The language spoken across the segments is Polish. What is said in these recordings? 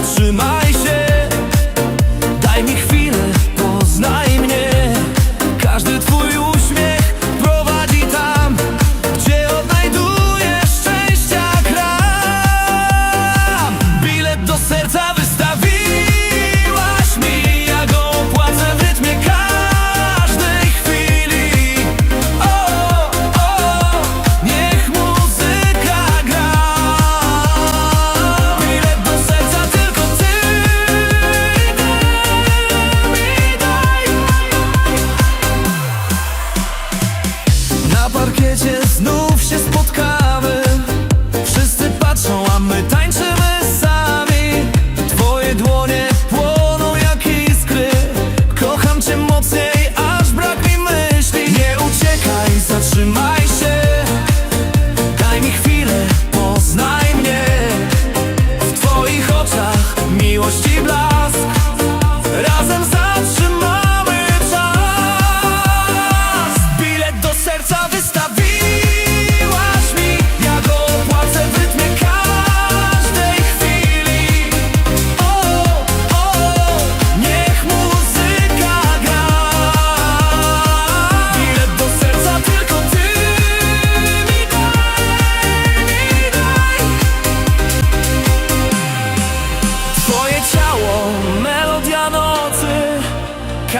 Zatrzymaj się, daj mi chwilę, poznaj mnie. Każdy twój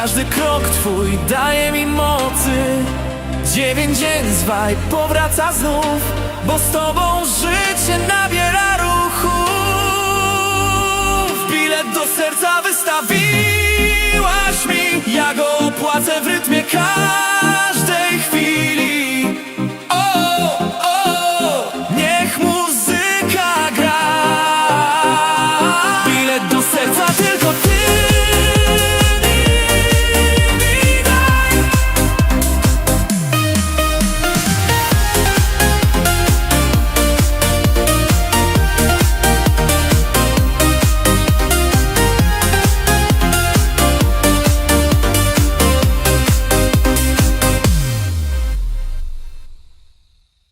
Każdy krok twój daje mi mocy. Dziewięć dzień zwaj powraca znów Bo z tobą życie nabiera ruchu Bilet do serca wystawi